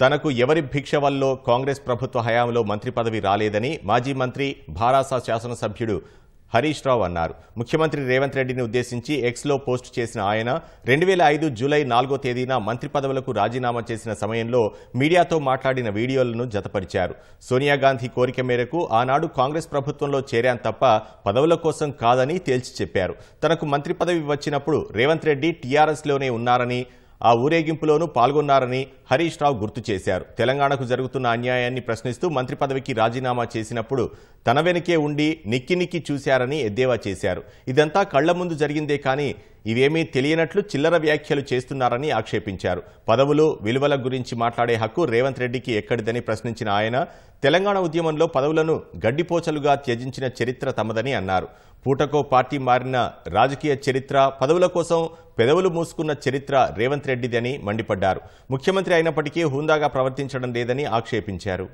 తనకు ఎవరి భిక్ష వల్లో కాంగ్రెస్ ప్రభుత్వ హయాంలో మంత్రి పదవి రాలేదని మాజీ మంత్రి భారాసా శాసనసభ్యుడు హరీష్ రావు అన్నారు. ముఖ్యమంత్రి రేవంత్ రెడ్డిని ఉద్దేశించి ఎక్స్లో పోస్ట్ చేసిన ఆయన రెండు వేల ఐదు జూలై నాలుగో తేదీన మంత్రి పదవులకు రాజీనామా చేసిన సమయంలో మీడియాతో మాట్లాడిన వీడియోలను జతపరిచారు. సోనియా గాంధీ కోరిక మేరకు ఆనాడు కాంగ్రెస్ ప్రభుత్వంలో చేరాను తప్ప పదవుల కోసం కాదని తేల్చి చెప్పారు. తనకు మంత్రి పదవి వచ్చినప్పుడు రేవంత్ రెడ్డి టీఆర్ఎస్లోనే ఉన్నారని ఆ ఊరేగింపులోనూ పాల్గొన్నారని హరీష్ రావు గుర్తు చేశారు. తెలంగాణకు జరుగుతున్న అన్యాయాన్ని ప్రశ్నిస్తూ మంత్రి పదవికి రాజీనామా చేసినప్పుడు తన వెనుకే ఉండి నిక్కి నిక్కి చూశారని ఎద్దేవా చేశారు. ఇదంతా కళ్ళ ముందు జరిగిందే కానీ ఇవేమీ తెలియనట్లు చిల్లర వ్యాఖ్యలు చేస్తున్నారని ఆక్షేపించారు. పదవులు విలువల గురించి మాట్లాడే హక్కు రేవంత్ రెడ్డికి ఎక్కడిదని ప్రశ్నించిన ఆయన తెలంగాణ ఉద్యమంలో పదవులను గడ్డిపోచలుగా త్యజించిన చరిత్ర తమదని అన్నారు. పూటకో పార్టీ మారిన రాజకీయ చరిత్ర పదవుల కోసం పెదవులు మూసుకున్న చరిత్ర రేవంత్ రెడ్డిదని మండిపడ్డారు. ముఖ్యమంత్రి అయినప్పటికీ హుందాగా ప్రవర్తించడం లేదని ఆక్షేపించారు.